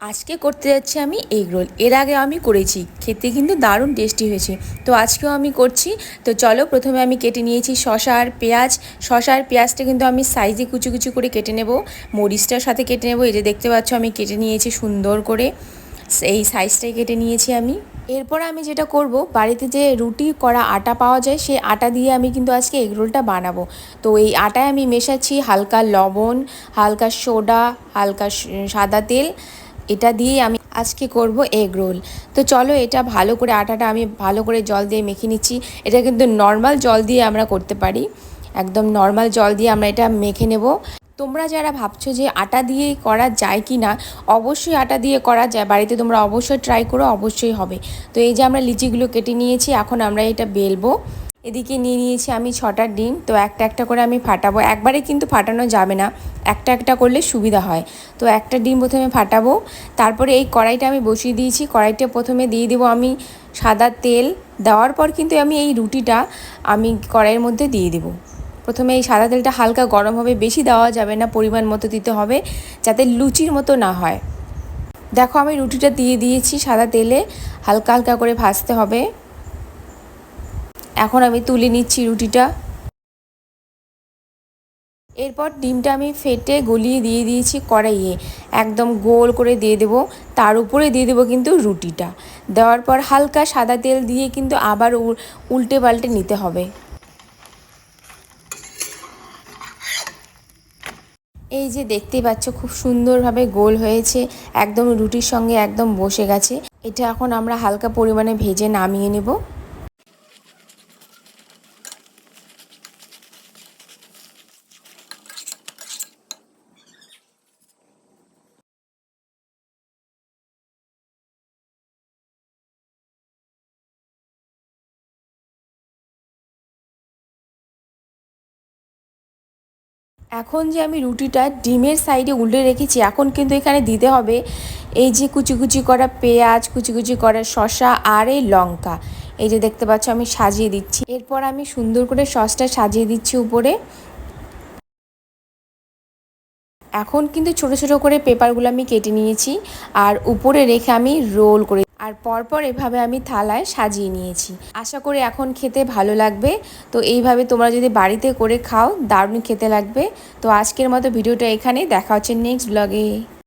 আজকে করতে যাচ্ছি আমি এগ রোল। এর আগে আমি করেছি। খেতে কিন্তু দারুণ টেস্টি হয়েছে। তো আজকেও আমি করছি। তো চলো প্রথমে আমি কেটে নিয়েছি শশা আর পেঁয়াজ। শশা আর পেঁয়াজটা কিন্তু আমি সাইজে কুচু কুচু করে কেটে নেব। মরিচটার সাথে কেটে নেব। এই যে দেখতে পাচ্ছ, আমি কেটে নিয়েছি সুন্দর করে। এই সাইজটাই কেটে নিয়েছি আমি। এরপর আমি যেটা করব, বাড়িতে যে রুটি করা আটা পাওয়া যায়, সেই আটা দিয়ে আমি কিন্তু আজকে এগরোলটা বানাবো। তো এই আটায় আমি মেশাচ্ছি হালকা লবণ, হালকা সোডা, হালকা সাদা তেল। এটা দিয়েই আমি আজকে করব এগ রোল। তো চলো এটা ভালো করে আটাটা আমি ভালো করে জল দিয়ে মেখে নিচ্ছি। এটা কিন্তু নর্মাল জল দিয়ে আমরা করতে পারি। একদম নর্মাল জল দিয়ে আমরা এটা মেখে নেব। তোমরা যারা ভাবছ যে আটা দিয়ে করা যায় কি না অবশ্যই আটা দিয়ে করা যায়। বাড়িতে তোমরা অবশ্যই ট্রাই করো, অবশ্যই হবে। তো এই যে আমরা লিচিগুলো কেটে নিয়েছি, এখন আমরা এটা বেলবো। এদিকে নিয়ে নিয়েছি আমি ছটা ডিম, তো একটা একটা করে আমি ফাটাবো। একবারে কিন্তু ফাটানো যাবে না, একটা একটা করলে সুবিধা হয়। তো একটা ডিম প্রথমে ফাটাবো, তারপরে এই কড়াইটা আমি বসিয়ে দিয়েছি। কড়াইটা প্রথমে দিয়ে দেবো আমি সাদা তেল, দেওয়ার পর কিন্তু আমি এই রুটিটা আমি কড়াইয়ের মধ্যে দিয়ে দেবো। প্রথমে এই সাদা তেলটা হালকা গরম হবে, বেশি দেওয়া যাবে না, পরিমাণ মতো দিতে হবে, যাতে লুচির মতো না হয়। দেখো আমি রুটিটা দিয়ে দিয়েছি সাদা তেলে, হালকা হালকা করে ভাজতে হবে। এখন আমি তুলে নিচ্ছি রুটিটা। এরপর ডিমটা আমি ফেটে গলিয়ে দিয়ে দিয়েছি কড়াইয়ে। একদম গোল করে দিয়ে দেবো। তার উপরে দিয়ে দেবো কিন্তু রুটিটা। দেওয়ার পর হালকা সাদা তেল দিয়ে কিন্তু আবার উল্টে পাল্টে নিতে হবে। এই যে দেখতেই পাচ্ছ খুব সুন্দরভাবে গোল হয়েছে। একদম রুটির সঙ্গে একদম বসে গেছে। এটা এখন আমরা হালকা পরিমাণে ভেজে নামিয়ে নেব। এখন যে আমি রুটিটা ডিমের সাইডে উল্টে রেখেছি, এখন কিন্তু এখানে দিতে হবে এই যে কুচি কুচি করা পেঁয়াজ, কুচি কুচি করা শসা আর এই লঙ্কা। এই যে দেখতে পাচ্ছ আমি সাজিয়ে দিচ্ছি। এরপর আমি সুন্দর করে সসটা সাজিয়ে দিচ্ছি উপরে। এখন কিন্তু ছোট ছোট করে পেপারগুলো আমি কেটে নিয়েছি আর উপরে রেখে আমি রোল করে আর পরপর এভাবে আমি থালায় সাজিয়ে নিয়েছি। আশা করি এখন খেতে ভালো লাগবে। তো এইভাবে তোমরা যদি বাড়িতে করে খাও, দারুণ খেতে লাগবে। তো আজকের মতো ভিডিওটা এখানেই। দেখা হচ্ছে নেক্সট ব্লগে